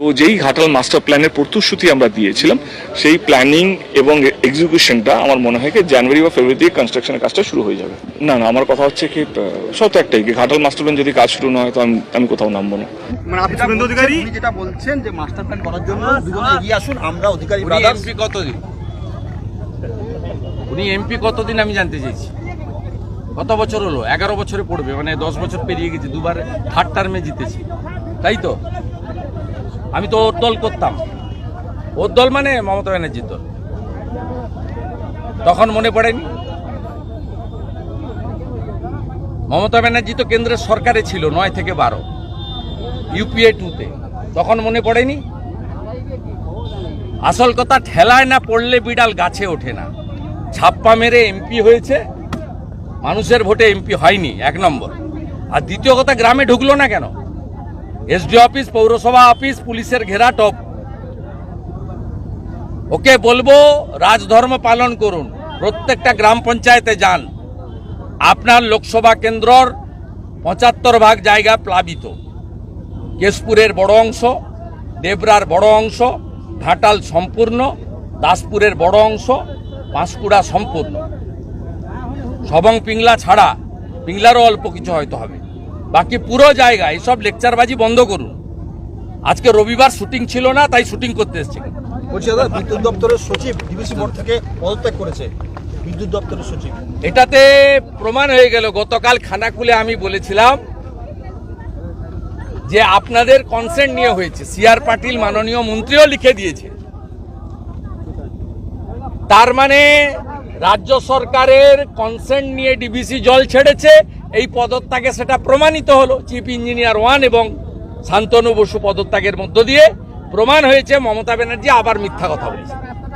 তো যেই ঘাটাল মাস্টার প্ল্যানের প্রতিশ্রুতি আমরা দিয়েছিলাম সেই প্ল্যানিং এবং এক্সিকিউশনটা আমার মনে হয় কি জানুয়ারি বা ফেব্রুয়ারি থেকে কনস্ট্রাকশনের কাজটা শুরু হয়ে যাবে। না না আমার কথা হচ্ছে কি শর্ত একটাই কি ঘাটাল মাস্টার প্ল্যান যদি কাজ শুরু না হয় তো আমি আমি কোথাও নামবো না। মানে আপনি শুভেন্দু অধিকারী? যেটা বলছেন যে মাস্টার প্ল্যান করার জন্য দুজন এগিয়ে আসুন আমরা অধিকারী ব্রাদার্স এমপি কতদিন? উনি এমপি কতদিন আমি জানতে চাইছি। কত বছর হলো? এগারো বছরে পড়বে মানে দশ বছর পেরিয়ে গেছে দুবার থার্ড টার্মে জিতেছি। তাই তো? আমি তো ওর দল করতাম। ওর দল মানে মমতা ব্যানার্জির দল। তখন মনে পড়েনি? মমতা ব্যানার্জি তো কেন্দ্রের সরকারে ছিল, নয় থেকে বারো। ইউপিএ টুতে। তখন মনে পড়েনি? আসল কথা, ঠেলায় না পড়লে বিড়াল গাছে ওঠে না। ছাপ্পা মেরে এমপি হয়েছে। মানুষের ভোটে এমপি হয়নি, এক নম্বর। আর দ্বিতীয় কথা, গ্রামে ঢুকলো না কেন? এসডি অফিস, পৌরসভা অফিস, পুলিশের ঘেরা টপ। ওকে বলব, রাজধর্ম পালন করুন। প্রত্যেকটা গ্রাম পঞ্চায়েতে যান। আপনার লোকসভা কেন্দ্রর পঁচাত্তর ভাগ জায়গা প্লাবিত। কেশপুরের বড় অংশ, দেবরার বড় অংশ, ঘাটাল সম্পূর্ণ, দাসপুরের বড় অংশ পাঁশকুড়া সম্পূর্ণ। সবং পিংলা ছাড়া, পিংলারও অল্প কিছু হয়তো হবে। বাকি পুরো জায়গা এইসব লেকচারবাজি বন্ধ করুন। আজকে রবিবার শুটিং ছিল না তাই শুটিং করতে এসেছি। বলছি দাদা বিদ্যুৎ দপ্তরের সচিব ডিবিসি বোর্ড থেকে পদত্যাগ করেছে বিদ্যুৎ দপ্তরের সচিব। এটাতে প্রমাণ হয়ে গেল গতকাল খানা খুলে আমি বলেছিলাম যে আপনাদের কনসেন্ট নিয়ে হয়েছে। সিআর পাটিল মাননীয় মন্ত্রীও লিখে দিয়েছে। তার মানে রাজ্য সরকারের কনসেন্ট নিয়ে ডিবিসি জল ছেড়েছে এই পদত্যাগে সেটা প্রমাণিত হলো। চিফ ইঞ্জিনিয়ার ওয়ান এবং শান্তনু বসু পদত্যাগের মধ্য দিয়ে প্রমাণ হয়েছে। মমতা ব্যানার্জি আবার মিথ্যা কথা বলেছে